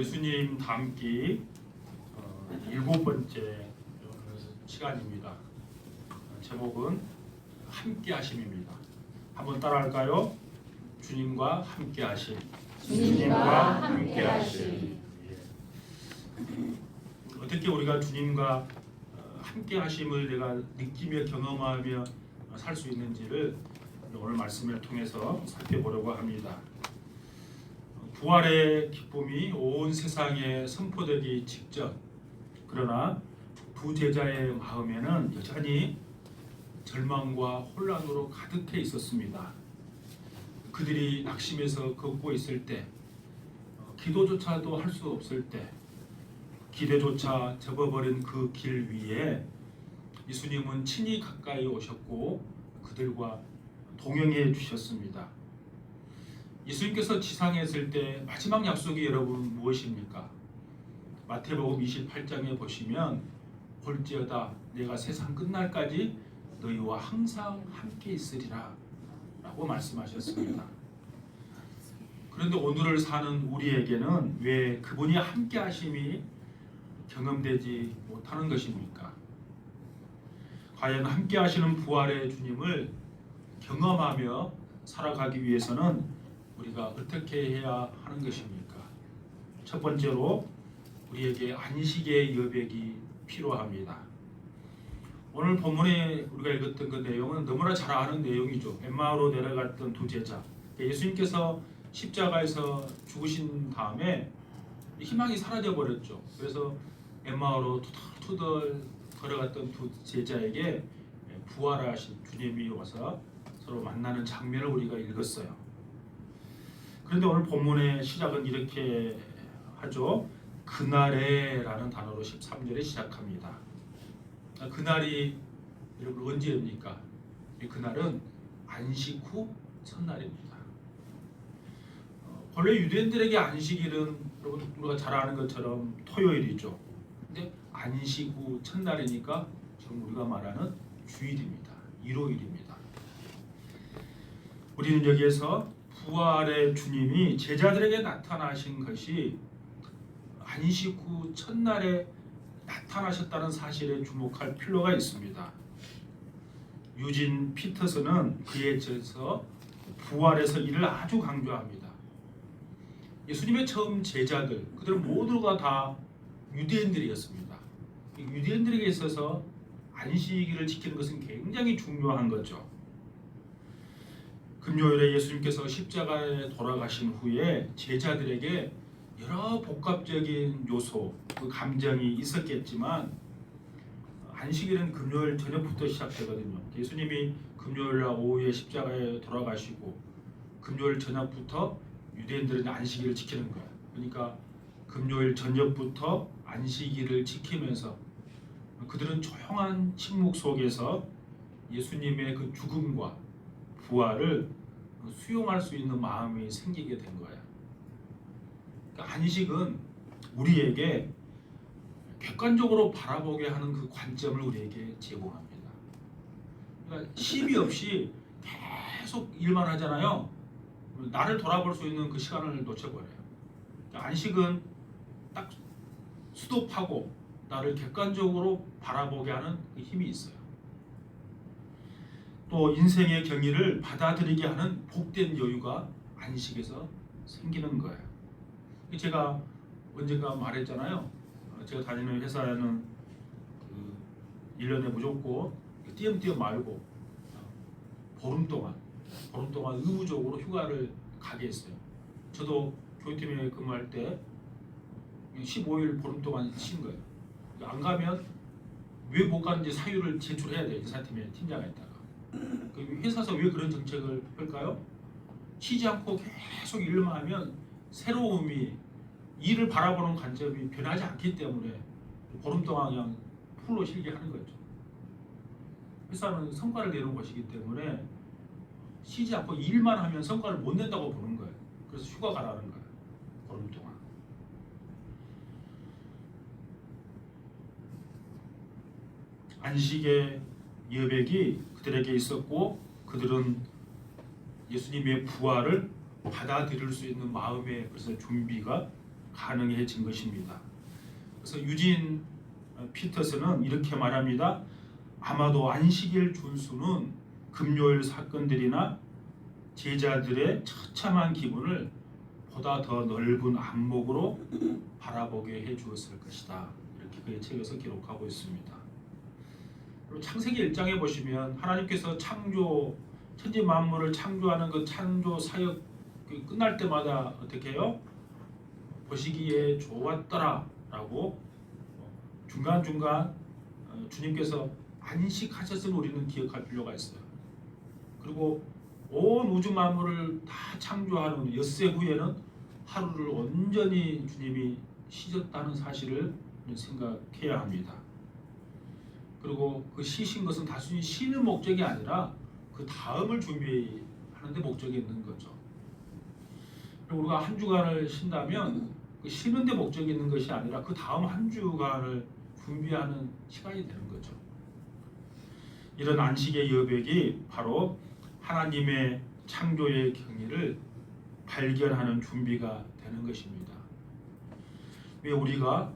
예수님 담기 어, 일곱 번째 시간입니다. 제목은 함께 하심입니다. 한번 따라할까요? 주님과 함께 하심. 주님과 함께 하심. 예. 어떻게 우리가 주님과 어, 함께 하심을 내가 느끼며 경험하며 살 수 있는지를 오늘 말씀을 통해서 살펴보려고 합니다. 부활의 기쁨이 온 세상에 선포되기 직전 그러나 두 제자의 마음에는 여전히 절망과 혼란으로 가득해 있었습니다. 그들이 낙심해서 걷고 있을 때 어, 기도조차도 할 수 없을 때 기대조차 접어버린 그 길 위에 예수님은 친히 가까이 오셨고 그들과 동행해 주셨습니다. 예수님께서 지상에 있을 때 마지막 약속이 여러분 무엇입니까? 마태복음 28장에 보시면 볼지어다 내가 세상 끝날까지 너희와 항상 함께 있으리라 라고 말씀하셨습니다. 그런데 오늘을 사는 우리에게는 왜 그분이 함께 하심이 경험되지 못하는 것입니까? 과연 함께 하시는 부활의 주님을 경험하며 살아가기 위해서는 우리가 어떻게 해야 하는 것입니까? 첫 번째로 우리에게 안식의 여백이 필요합니다. 오늘 본문에 우리가 읽었던 그 내용은 너무나 잘 아는 내용이죠. 엠마오로 내려갔던 두 제자. 예수님께서 십자가에서 죽으신 다음에 희망이 사라져 버렸죠. 그래서 엠마오로 투덜투덜 걸어갔던 두 제자에게 부활하신 주님이 와서 서로 만나는 장면을 우리가 읽었어요. 그런데 오늘 본문의 시작은 이렇게 하죠. 그날에라는 단어로 13절에 시작합니다. 그날이 여러분 언제입니까? 그날은 안식 후 첫날입니다. 어, 원래 유대인들에게 안식일은 여러분 우리가 잘 아는 것처럼 토요일이죠. 근데 안식 후 첫날이니까 지금 우리가 말하는 주일입니다. 일요일입니다. 우리는 여기에서 부활의 주님이 제자들에게 나타나신 것이 안식 후 첫날에 나타나셨다는 사실에 주목할 필요가 있습니다. 유진 피터스는 그에 대해서 부활에서 이를 아주 강조합니다. 예수님의 처음 제자들, 그들은 모두가 다 유대인들이었습니다. 유대인들에게 있어서 안식일을 지키는 것은 굉장히 중요한 거죠. 금요일에 예수님께서 십자가에 돌아가신 후에 제자들에게 여러 복합적인 요소, 그 감정이 있었겠지만 안식일은 금요일 저녁부터 시작되거든요. 예수님이 금요일 날 오후에 십자가에 돌아가시고 금요일 저녁부터 유대인들은 안식일을 지키는 거예요. 그러니까 금요일 저녁부터 안식일을 지키면서 그들은 조용한 침묵 속에서 예수님의 그 죽음과 부활을 수용할 수 있는 마음이 생기게 된 거예요. 그러니까 안식은 우리에게 객관적으로 바라보게 하는 그 관점을 우리에게 제공합니다. 그러니까 시비 없이 계속 일만 하잖아요. 나를 돌아볼 수 있는 그 시간을 놓쳐버려요. 그러니까 안식은 딱 수도하고 나를 객관적으로 바라보게 하는 그 힘이 있어요. 또 인생의 경위를 받아들이게 하는 복된 여유가 안식에서 생기는 거예요. 제가 언젠가 말했잖아요. 어, 제가 다니는 회사에는 그 1년에 무조건 띄엄띄엄 말고 어, 보름 동안 보름 동안 의무적으로 휴가를 가게 했어요. 저도 교육팀에 근무할 때 15일 보름 동안 쉰 거예요. 안 가면 왜 못 가는지 사유를 제출해야 돼요. 이사팀에 팀장이 있다가. 그 회사에서 왜 그런 정책을 펼까요? 쉬지 않고 계속 일만 하면 새로움이 일을 바라보는 관점이 변하지 않기 때문에 보름 동안 그냥 풀로 쉬게 하는 거죠. 회사는 성과를 내는 곳이기 때문에 쉬지 않고 일만 하면 성과를 못 낸다고 보는 거예요. 그래서 휴가 가라는 거예요. 보름 동안. 안식의 여백이 그들에게 있었고 그들은 예수님의 부활을 받아들일 수 있는 마음의 그래서 준비가 가능해진 것입니다. 그래서 유진 어, 피터스는 이렇게 말합니다. 아마도 안식일 준수는 금요일 사건들이나 제자들의 처참한 기분을 보다 더 넓은 안목으로 바라보게 해 주었을 것이다. 이렇게 그의 책에서 기록하고 있습니다. 창세기 1장에 보시면 하나님께서 창조 천지 만물을 창조하는 그 창조 사역 그 끝날 때마다 어떻게 해요? 보시기에 좋았더라라고 중간 중간 어, 주님께서 안식하셨음을 우리는 기억할 필요가 있어요. 그리고 온 우주 만물을 다 창조하는 엿새 후에는 하루를 온전히 주님이 쉬셨다는 사실을 생각해야 합니다. 그리고 그 쉬신 것은 단순히 쉬는 목적이 아니라 그 다음을 준비하는데 목적이 있는 거죠. 우리가 한 주간을 쉰다면 그 쉬는데 목적이 있는 것이 아니라 그 다음 한 주간을 준비하는 시간이 되는 거죠. 이런 안식의 여백이 바로 하나님의 창조의 경위를 발견하는 준비가 되는 것입니다. 왜 우리가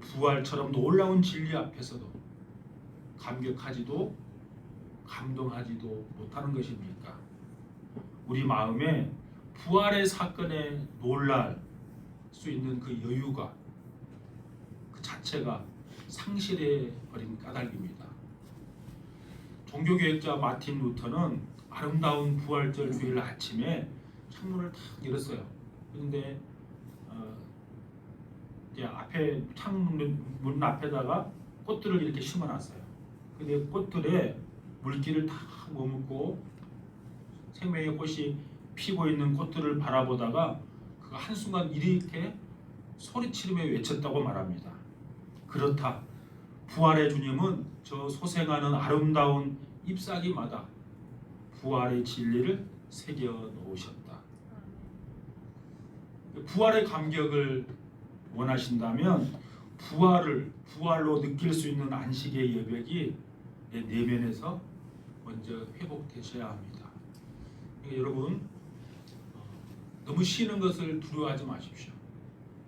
부활처럼 놀라운 진리 앞에서도 감격하지도 감동하지도 못하는 것입니까? 우리 마음에 부활의 사건에 놀랄 수 있는 그 여유가 그 자체가 상실해 버린 까닭입니다. 종교개혁자 마틴 루터는 아름다운 부활절 주일 아침에 창문을 탁 열었어요. 그런데 어, 이제 앞에 창문 문 앞에다가 꽃들을 이렇게 심어놨어요. 근데 꽃들에 물기를 다 머금고 생명의 꽃이 피고 있는 꽃들을 바라보다가 그가 한순간 이렇게 소리치르며 외쳤다고 말합니다. 그렇다. 부활의 주님은 저 소생하는 아름다운 잎사귀마다 부활의 진리를 새겨 놓으셨다. 부활의 감격을 원하신다면 부활을 부활로 느낄 수 있는 안식의 여백이 내 내면에서 먼저 회복되셔야 합니다. 그러니까 여러분 어, 너무 쉬는 것을 두려워하지 마십시오.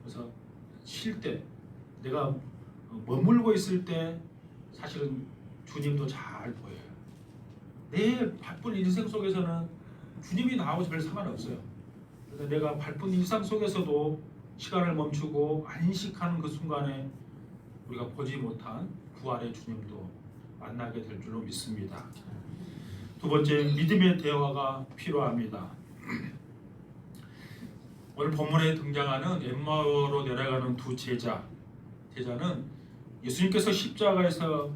그래서 쉴 때 내가 어, 머물고 있을 때 사실은 주님도 잘 보여요. 내 바쁜 인생 속에서는 주님이 나하고 별 상관없어요. 그래서 내가 바쁜 일상 속에서도 시간을 멈추고 안식하는 그 순간에 우리가 보지 못한 부활의 주님도 만나게 될 줄로 믿습니다. 두 번째 믿음의 대화가 필요합니다. 오늘 본문에 등장하는 엠마오로 내려가는 두 제자 제자는 예수님께서 십자가에서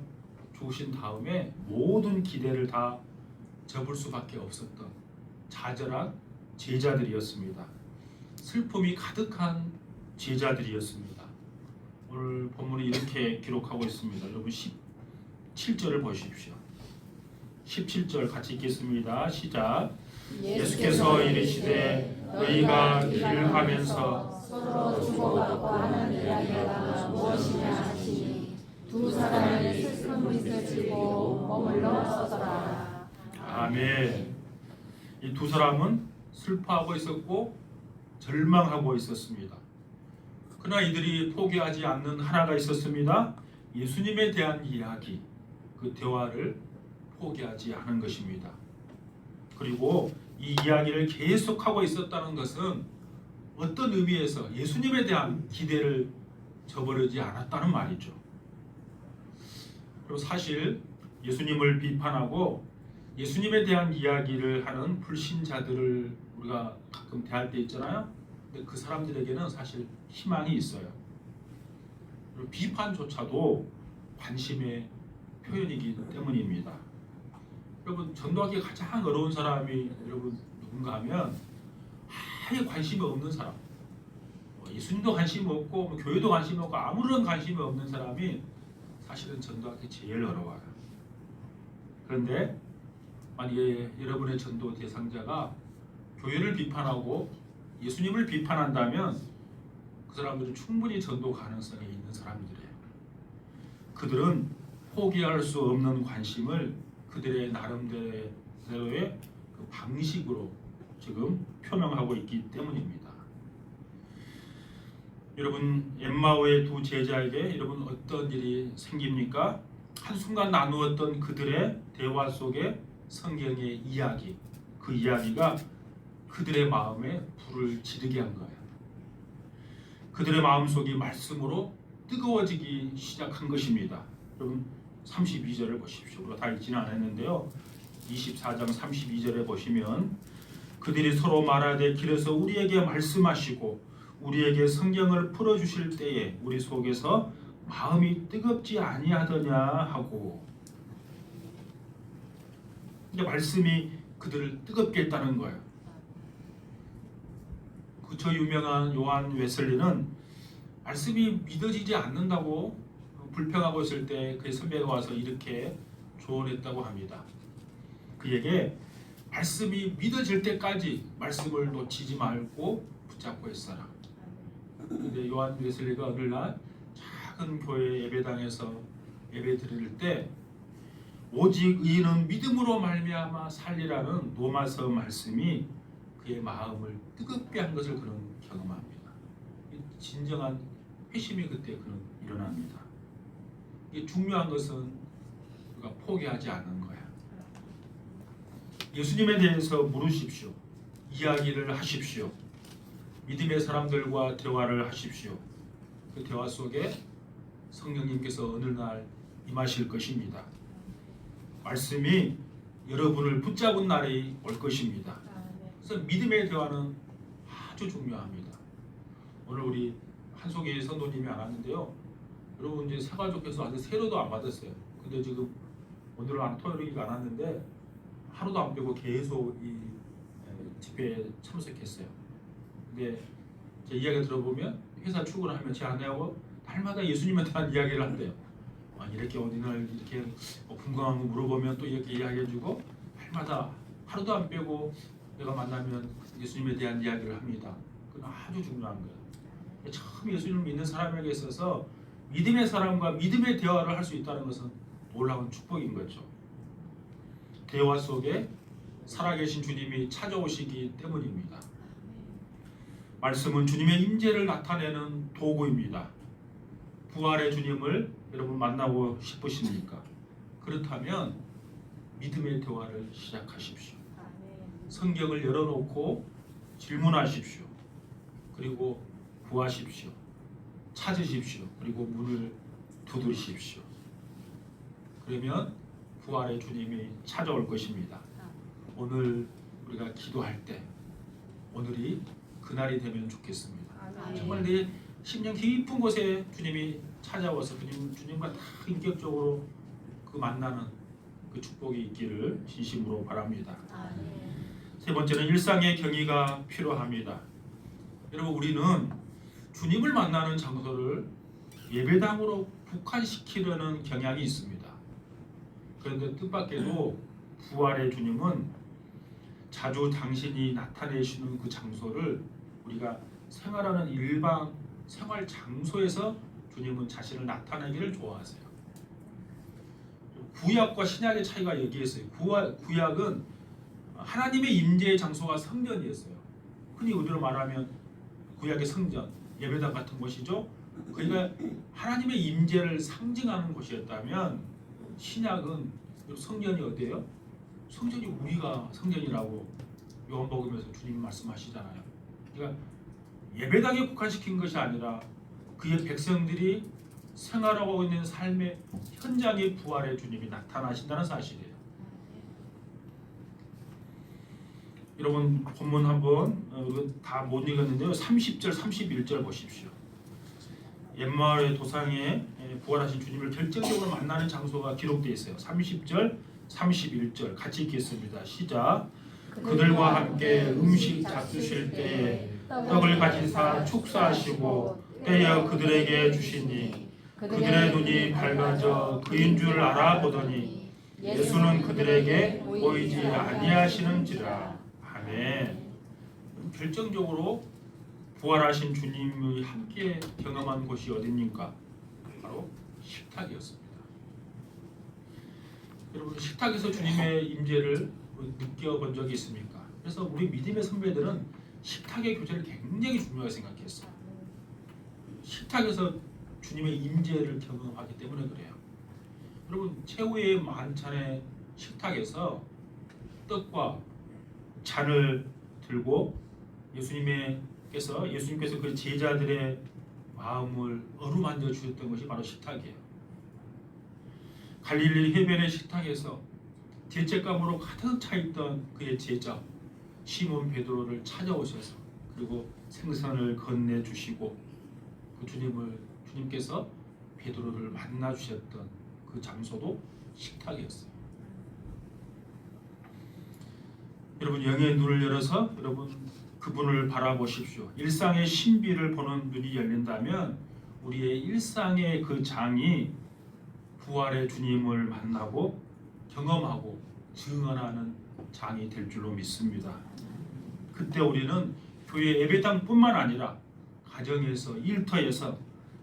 죽으신 다음에 모든 기대를 다 접을 수밖에 없었던 좌절한 제자들이었습니다. 슬픔이 가득한 제자들이었습니다. 오늘 본문이 이렇게 기록하고 있습니다. 여러분 17절을 보십시오. 17절 같이 읽겠습니다. 시작. 예수께서 이르시되 너희가 길을 하면서 서로 주고받고 하는 이야기가 무엇이냐 하시니 두 사람이 슬픔을 느끼고 머물러 서더라. 아멘. 이 두 사람은 슬퍼하고 있었고 절망하고 있었습니다. 그러나 이들이 포기하지 않는 하나가 있었습니다. 예수님에 대한 이야기, 그 대화를 포기하지 않은 것입니다. 그리고 이 이야기를 계속하고 있었다는 것은 어떤 의미에서 예수님에 대한 기대를 저버리지 않았다는 말이죠. 그리고 사실 예수님을 비판하고 예수님에 대한 이야기를 하는 불신자들을 우리가 가끔 대할 때 있잖아요. 근데 그 사람들에게는 사실 희망이 있어요. 비판조차도 관심의 표현이기 때문입니다. 여러분 전도하기 가장 어려운 사람이 여러분 누군가 하면 아예 관심이 없는 사람. 뭐 예수님도 관심이 없고 뭐 교회도 관심이 없고 아무런 관심이 없는 사람이 사실은 전도하기 제일 어려워요. 그런데 만약에 여러분의 전도 대상자가 교회를 비판하고 예수님을 비판한다면 그 사람들은 충분히 전도 가능성이 있는 사람들이에요. 그들은 포기할 수 없는 관심을 그들의 나름대로의 그 방식으로 지금 표명하고 있기 때문입니다. 여러분 엠마오의 두 제자에게 여러분 어떤 일이 생깁니까? 한순간 나누었던 그들의 대화 속에 성경의 이야기 그 이야기가 그들의 마음에 불을 지르게 한 거예요. 그들의 마음속이 말씀으로 뜨거워지기 시작한 것입니다. 여러분 32절을 보십시오. 우리가 다 읽지는 않았는데요. 24장 32절에 보시면 그들이 서로 말하되 길에서 우리에게 말씀하시고 우리에게 성경을 풀어 주실 때에 우리 속에서 마음이 뜨겁지 아니하더냐 하고 이제 말씀이 그들을 뜨겁게 했다는 거예요. 그저 유명한 요한 웨슬리는 말씀이 믿어지지 않는다고 불평하고 있을 때 그의 선배가 와서 이렇게 조언했다고 합니다. 그에게 말씀이 믿어질 때까지 말씀을 놓치지 말고 붙잡고 있어라. 근데 요한 웨슬리가 어느 날 작은 교회 예배당에서 예배 드릴 때 오직 의인은 믿음으로 말미암아 살리라는 로마서 말씀이 그의 마음을 뜨겁게 한 것을 그는 경험합니다. 이 진정한 회심이 그때 그는 일어납니다. 이 중요한 것은 우리가 포기하지 않는 거야. 예수님에 대해서 물으십시오. 이야기를 하십시오. 믿음의 사람들과 대화를 하십시오. 그 대화 속에 성령님께서 어느 날 임하실 것입니다. 말씀이 여러분을 붙잡은 날이 올 것입니다. 그래서 믿음의 대화는 아주 중요합니다. 오늘 우리 한송이 선도님이 안 왔는데요. 여러분 이제 사가족께서 아직 세로도 안 받았어요. 근데 지금 오늘은 안 토요일이가 안 왔는데 하루도 안 빼고 계속 이 에, 집회에 참석했어요. 근데 제 이야기 들어보면 회사 출근을 하면 제 아내하고 날마다 예수님에 대한 이야기를 한대요. 아, 이렇게 어느 날 이렇게 뭐 궁금한 거 물어보면 또 이렇게 이야기해주고 날마다 하루도 안 빼고 내가 만나면 예수님에 대한 이야기를 합니다. 그건 아주 중요한 거예요. 처음 예수님을 믿는 사람에게 있어서 믿음의 사람과 믿음의 대화를 할 수 있다는 것은 놀라운 축복인 거죠. 대화 속에 살아계신 주님이 찾아오시기 때문입니다. 말씀은 주님의 임재를 나타내는 도구입니다. 부활의 주님을 여러분 만나고 싶으십니까? 그렇다면 믿음의 대화를 시작하십시오. 성경을 열어놓고 질문하십시오. 그리고 구하십시오. 찾으십시오. 그리고 문을 두드리십시오. 그러면 부활의 주님이 찾아올 것입니다. 오늘 우리가 기도할 때 오늘이 그날이 되면 좋겠습니다. 정말 내 심령 깊은 곳에 주님이 찾아와서 주님, 주님과 다 인격적으로 그 만나는 그 축복이 있기를 진심으로 바랍니다. 세 번째는 일상의 경의가 필요합니다. 여러분 우리는 주님을 만나는 장소를 예배당으로 국한시키려는 경향이 있습니다. 그런데 뜻밖에도 부활의 주님은 자주 당신이 나타내시는 그 장소를 우리가 생활하는 일반 생활 장소에서 주님은 자신을 나타내기를 좋아하세요. 구약과 신약의 차이가 여기에 있어요. 구약, 구약은 하나님의 임재의 장소가 성전이었어요. 흔히 우리로 말하면 구약의 성전, 예배당 같은 곳이죠. 그러니까 하나님의 임재를 상징하는 곳이었다면 신약은 성전이 어디예요? 성전이 우리가 성전이라고 요한복음에서 주님이 말씀하시잖아요. 그러니까 예배당에 국한시킨 것이 아니라 그의 백성들이 생활하고 있는 삶의 현장에 부활의 주님이 나타나신다는 사실이에요. 여러분 본문 한번 어, 다못 읽었는데요. 30절, 31절 보십시오. 옛마을의 도상에 부활하신 주님을 결정적으로 만나는 장소가 기록되어 있어요. 30절, 31절 같이 읽겠습니다. 시작. 그들과 함께 음식 잡수실 때에 떡을 가지사 축사하시고 떼어 그들에게 주시니 그들의 눈이 밝아져 그인 줄 알아보더니 예수는 그들에게 보이지 아니하시는지라. 아멘. 결정적으로 부활하신 주님이 함께 경험한 곳이 어디입니까? 바로 식탁이었습니다. 여러분 식탁에서 주님의 임재를 느껴본 적이 있습니까? 그래서 우리 믿음의 선배들은 식탁의 교제를 굉장히 중요하게 생각했어요. 식탁에서 주님의 임재를 경험하기 때문에 그래요. 여러분 최후의 만찬의 식탁에서 떡과 잔을 들고 예수님께서 예수님께서 그 제자들의 마음을 어루만져 주셨던 것이 바로 식탁이에요. 갈릴리 해변의 식탁에서 죄책감으로 가득 차 있던 그의 제자 시몬 베드로를 찾아오셔서 그리고 생선을 건네 주시고 그 주님을 주님께서 베드로를 만나 주셨던 그 장소도 식탁이었어요. 여러분 영의 눈을 열어서 여러분 그분을 바라보십시오. 일상의 신비를 보는 눈이 열린다면 우리의 일상의 그 장이 부활의 주님을 만나고 경험하고 증언하는 장이 될 줄로 믿습니다. 그때 우리는 교회 예배당뿐만 아니라 가정에서 일터에서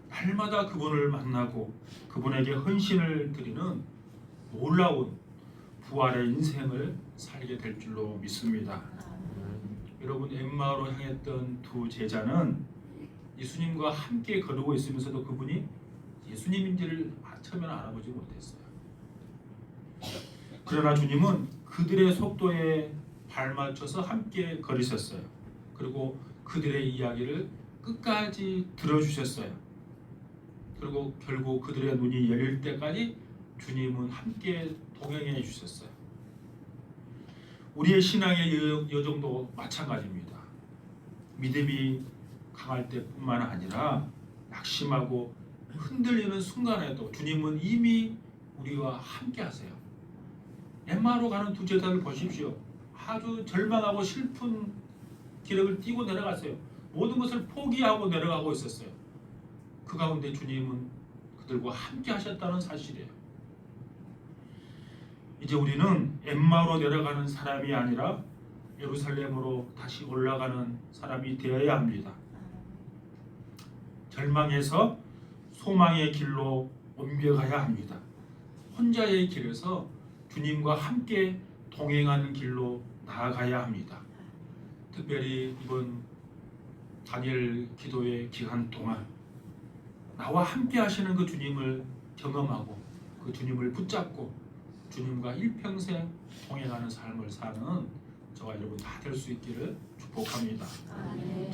날마다 그분을 만나고 그분에게 헌신을 드리는 놀라운 부활의 인생을 살게 될 줄로 믿습니다. 여러분 엠마오로 향했던 두 제자는 예수님과 함께 걸어오고 있으면서도 그분이 예수님인지를 처음에는 알아보지 못했어요. 그러나 주님은 그들의 속도에 발맞춰서 함께 걸으셨어요. 그리고 그들의 이야기를 끝까지 들어주셨어요. 그리고 결국 그들의 눈이 열릴 때까지 주님은 함께 동행해 주셨어요. 우리의 신앙의 여- 여정도 마찬가지입니다. 믿음이 강할 때뿐만 아니라 낙심하고 흔들리는 순간에도 주님은 이미 우리와 함께 하세요. 엠마로 가는 두 제자를 보십시오. 아주 절망하고 슬픈 기력을 띠고 내려갔어요. 모든 것을 포기하고 내려가고 있었어요. 그 가운데 주님은 그들과 함께 하셨다는 사실이에요. 이제 우리는 엠마로 내려가는 사람이 아니라 예루살렘으로 다시 올라가는 사람이 되어야 합니다. 절망에서 소망의 길로 옮겨가야 합니다. 혼자의 길에서 주님과 함께 동행하는 길로 나아가야 합니다. 특별히 이번 다니엘 기도의 기간 동안 나와 함께 하시는 그 주님을 경험하고 그 주님을 붙잡고 주님과 일평생 동행하는 삶을 사는 저와 여러분 다 될 수 있기를 축복합니다. 아멘.